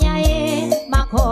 ใหญ่มาขอ